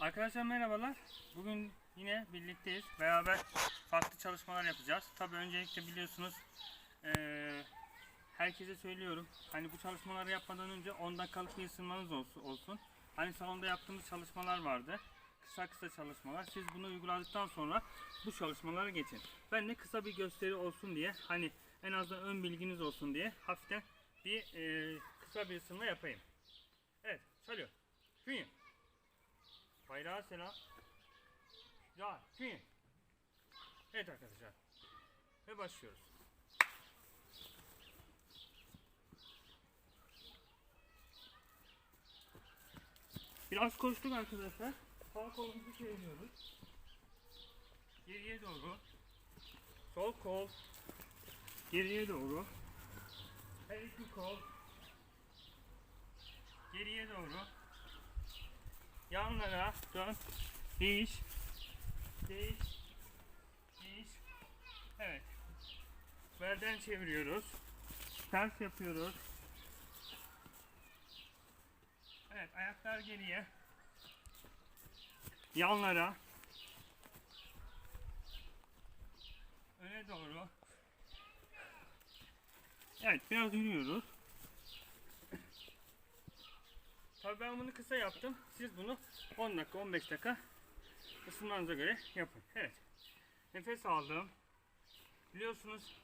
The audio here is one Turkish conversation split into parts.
Arkadaşlar merhabalar. Bugün yine birlikteyiz. Beraber farklı çalışmalar yapacağız. Tabii öncelikle biliyorsunuz eee, herkese söylüyorum. Hani bu çalışmaları yapmadan önce 10 dakikalık bir ısınmanız olsun. Hani salonda yaptığımız çalışmalar vardı. Kısa kısa çalışmalar. Siz bunu uyguladıktan sonra bu çalışmalara geçin. Ben de kısa bir gösteri olsun diye hani en azından ön bilginiz olsun diye hafiften bir eee, kısa bir ısınma yapayım. Evet çalıyor. Künye. Bayrağa selam. Ya künye. Evet arkadaşlar. Ve başlıyoruz. Biraz koştuk arkadaşlar. Sağ kolumuzu çeviriyoruz. Geriye doğru. Sol kol. Geriye doğru. Her iki kol. Geriye doğru. Yanlara dön. Değiş. Değiş. Değiş. Evet. Belden çeviriyoruz. Ters yapıyoruz. Evet ayaklar geriye. Yanlara. Öne doğru. Evet biraz yürüyoruz. Tabii ben bunu kısa yaptım. Siz bunu 10 dakika 15 dakika ısınmanıza göre yapın. Evet. Nefes aldım. Biliyorsunuz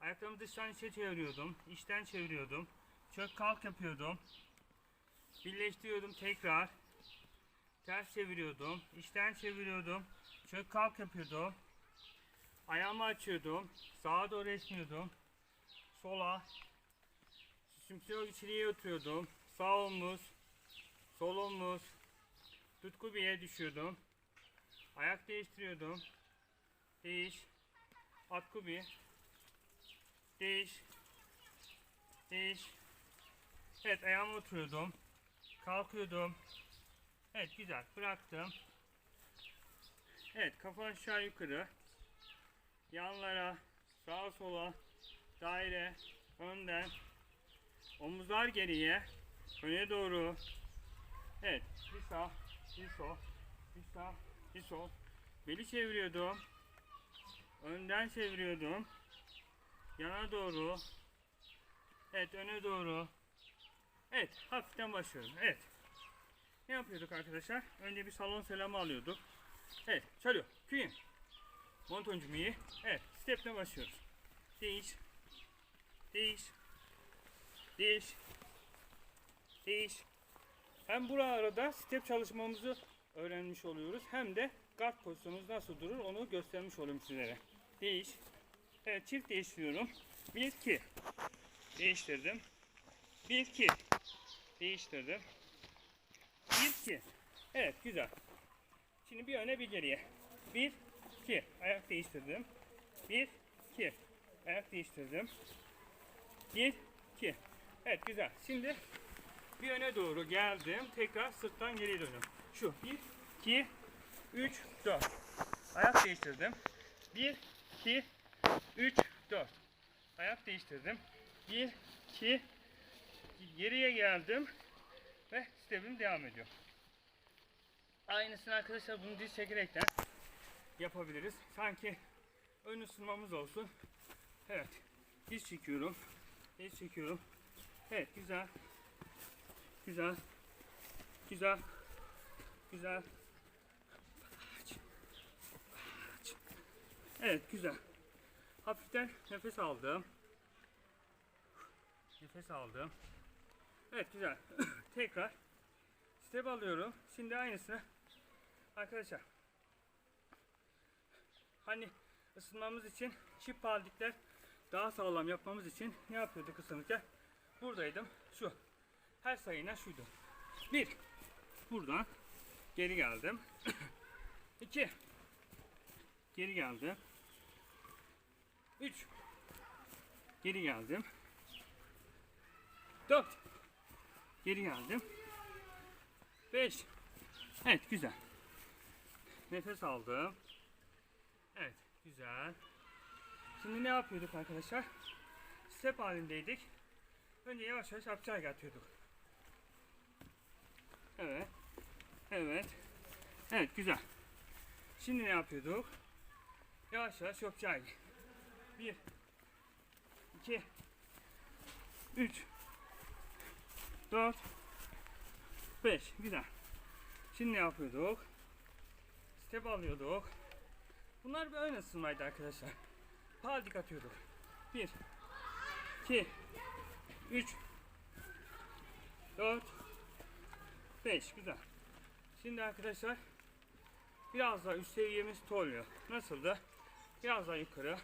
ayaklarımı dıştan içe çeviriyordum. içten çeviriyordum. Çök kalk yapıyordum. Birleştiriyordum tekrar. Ters çeviriyordum. içten çeviriyordum. Çök kalk yapıyordum. Ayağımı açıyordum. Sağa doğru esniyordum. Sola. Sümsüyor içeriye oturuyordum. Sağ omuz. Sol omuz. Tutku yere düşüyordum. Ayak değiştiriyordum. Değiş. Atku bir. Değiş. Değiş. Evet ayağıma oturuyordum. Kalkıyordum. Evet güzel bıraktım. Evet kafa aşağı yukarı. Yanlara, sağa sola, daire, önden, omuzlar geriye, öne doğru. Evet bir sağ, bir sol, bir sağ, bir sol. Beli çeviriyordum. Önden çeviriyordum. Yana doğru. Evet öne doğru. Evet hafiften başlıyorum. Evet. Ne yapıyorduk arkadaşlar? Önce bir salon selamı alıyorduk. Evet çalıyor. Kuyum. Montoncum iyi. Evet step'le başlıyoruz. Değiş. Değiş. Değiş. Değiş. Hem bu arada step çalışmamızı öğrenmiş oluyoruz. Hem de guard pozisyonumuz nasıl durur onu göstermiş olayım sizlere. Değiş. Evet çift değiştiriyorum. 1 2. Değiştirdim. 1 2. Değiştirdim. 1 2. Evet güzel. Şimdi bir öne bir geriye. 1 2. Ayak değiştirdim. 1 2. Ayak değiştirdim. 1 2. Evet güzel. Şimdi bir öne doğru geldim. Tekrar sırttan geriye dönüyorum. Şu 1 2 3 4. Ayak değiştirdim. 1 2 3 4. Ayak değiştirdim. 1 2 geriye geldim ve step'im devam ediyor. Aynısını arkadaşlar bunu diz çekerekten yapabiliriz. Sanki ön ısınmamız olsun. Evet. Diz çekiyorum. Diz çekiyorum. Evet güzel. Güzel. Güzel. Güzel. Evet güzel. Hafiften nefes aldım. Nefes aldım. Evet güzel. Tekrar step alıyorum. Şimdi aynısını arkadaşlar hani ısınmamız için çift paldikler daha sağlam yapmamız için ne yapıyorduk ısınırken? Buradaydım. Şu. Her sayına şuydu. Bir. Buradan geri geldim. İki. Geri geldim. Üç. Geri geldim. Dört. Geri geldim. Beş. Evet güzel. Nefes aldım. Evet güzel. Şimdi ne yapıyorduk arkadaşlar? Step halindeydik. Önce yavaş yavaş apçay atıyorduk. Evet. Evet. Evet güzel. Şimdi ne yapıyorduk? Yavaş yavaş yapacağı. Bir, iki, üç, dört, beş. Güzel. Şimdi ne yapıyorduk? Step alıyorduk. Bunlar bir ön ısınmaydı arkadaşlar. Paldik atıyorduk. Bir, iki, üç, dört, beş. Güzel. Şimdi arkadaşlar biraz daha üst seviyemiz oluyor. Nasıl da? Biraz daha yukarı.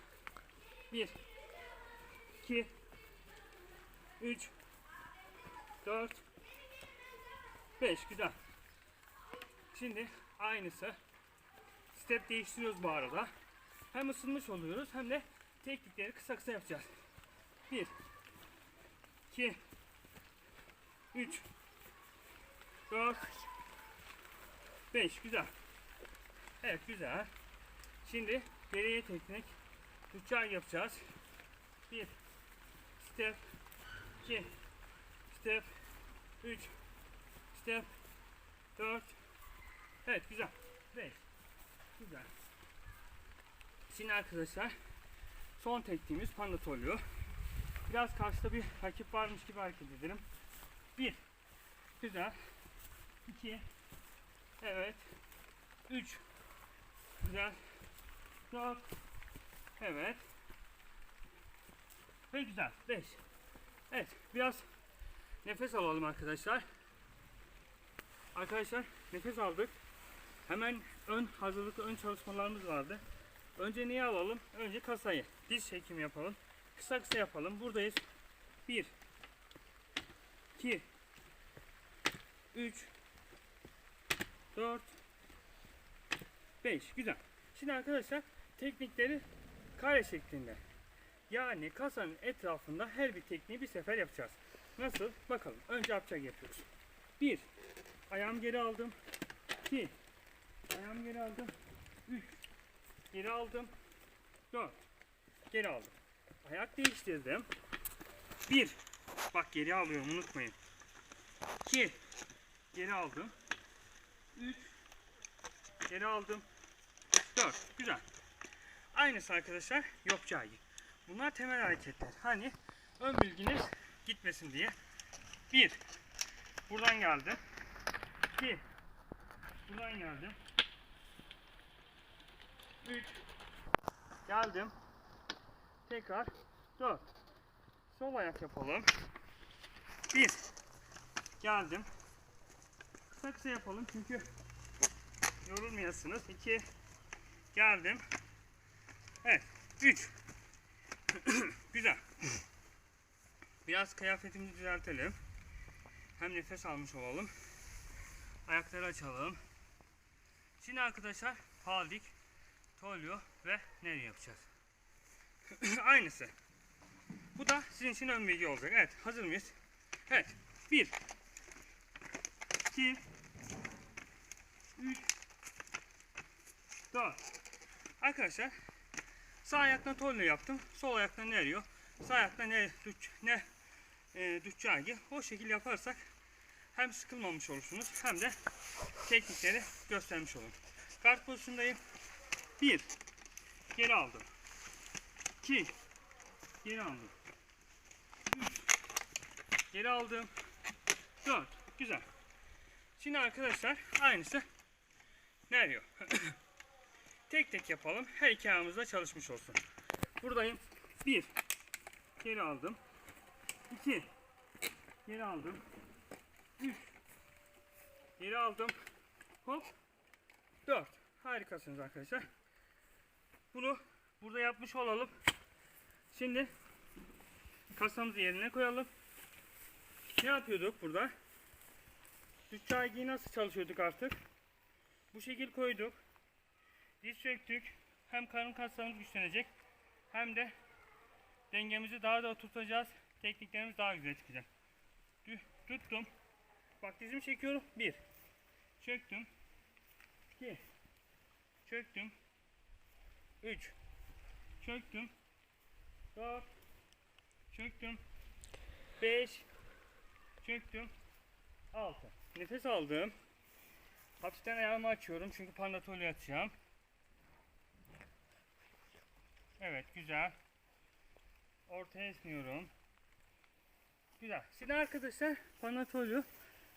1 2 3 4 5 güzel. Şimdi aynısı. Step değiştiriyoruz bu arada. Hem ısınmış oluyoruz hem de teknikleri kısa kısa yapacağız. 1 2 3 4 5 güzel. Evet güzel. Şimdi geriye teknik uçağı yapacağız. 1 step 2 step 3 step 4 Evet güzel. 5 Güzel. Şimdi arkadaşlar son tekniğimiz panda oluyor. Biraz karşıda bir rakip varmış gibi hareket edelim. 1 Güzel. 2 Evet. 3 Güzel. 4 Evet. Ve güzel. 5 Evet. Biraz nefes alalım arkadaşlar. Arkadaşlar nefes aldık. Hemen ön hazırlıklı ön çalışmalarımız vardı. Önce neyi alalım? Önce kasayı. Diz çekimi yapalım. Kısa kısa yapalım. Buradayız. 1 2 3 4 5 güzel. Şimdi arkadaşlar teknikleri kare şeklinde. Yani kasanın etrafında her bir tekniği bir sefer yapacağız. Nasıl? Bakalım. Önce yapacak yapıyoruz. 1 Ayağım geri aldım. 2 Ayağım geri aldım. 3 Geri aldım. 4 Geri aldım. Ayak değiştirdim. 1 Bak geri alıyorum unutmayın. 2 Geri aldım. 3 Geri aldım. 4. Güzel. Aynısı arkadaşlar yapacağı gibi. Bunlar temel hareketler. Hani ön bilginiz gitmesin diye. 1. Buradan geldim. 2. Buradan geldim. 3. Geldim. Tekrar 4. Sol ayak yapalım. 1. Geldim. Kısa kısa yapalım çünkü yorulmayasınız. 2 geldim. Evet. 3 Güzel. Biraz kıyafetimizi düzeltelim. Hem nefes almış olalım. Ayakları açalım. Şimdi arkadaşlar paldik, tolyo ve nereye yapacağız? Aynısı. Bu da sizin için ön bilgi olacak. Evet. Hazır mıyız? Evet. 1 2 3 4 Arkadaşlar sağ ayakla torna yaptım. Sol ayakla ne arıyor? Sağ ayakla ne düç, ne e, düşeceği o şekilde yaparsak hem sıkılmamış olursunuz hem de teknikleri göstermiş olun. Kart pozisyondayım. 1 geri aldım. 2 geri aldım. 3 geri aldım. 4 güzel. Şimdi arkadaşlar aynısı ne arıyor? tek tek yapalım. Her iki ayağımızda çalışmış olsun. Buradayım. 1 geri aldım. 2 geri aldım. 3 geri aldım. Hop 4 harikasınız arkadaşlar. Bunu burada yapmış olalım. Şimdi kasamızı yerine koyalım. Ne yapıyorduk burada? Düz nasıl çalışıyorduk artık? Bu şekil koyduk. Diz çöktük. Hem karın kaslarımız güçlenecek hem de dengemizi daha da tutacağız. Tekniklerimiz daha güzel çıkacak. Tuttum. Bak dizimi çekiyorum. Bir. Çöktüm. İki. Çöktüm. Üç. Çöktüm. Dört. Çöktüm. Beş. Çöktüm. Altı. Nefes aldım. Hafiften ayağımı açıyorum çünkü pandatolü atacağım. Evet güzel. Ortaya esniyorum. Güzel. Şimdi arkadaşlar panatolü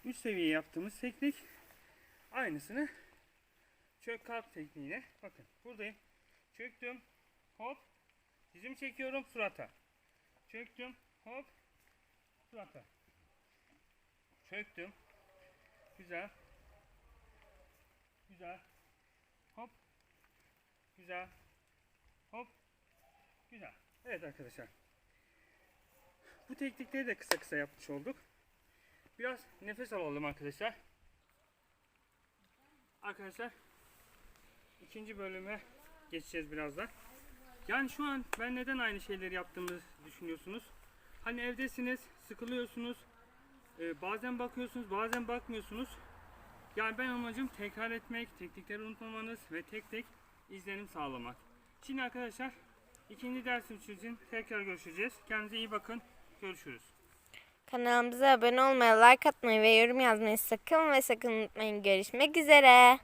3 seviye yaptığımız teknik aynısını çök kalk tekniğiyle bakın buradayım. Çöktüm. Hop. Dizimi çekiyorum surata. Çöktüm. Hop. Surata. Çöktüm. Güzel. Güzel. Hop. Güzel. Hop. Güzel. Evet arkadaşlar. Bu teknikleri de kısa kısa yapmış olduk. Biraz nefes alalım arkadaşlar. Arkadaşlar ikinci bölüme geçeceğiz birazdan. Yani şu an ben neden aynı şeyleri yaptığımı düşünüyorsunuz? Hani evdesiniz, sıkılıyorsunuz, e, bazen bakıyorsunuz, bazen bakmıyorsunuz. Yani ben amacım tekrar etmek, teknikleri unutmamanız ve tek tek izlenim sağlamak. Şimdi arkadaşlar ikinci dersim için tekrar görüşeceğiz. Kendinize iyi bakın. Görüşürüz. Kanalımıza abone olmayı, like atmayı ve yorum yazmayı sakın ve sakın unutmayın. Görüşmek üzere.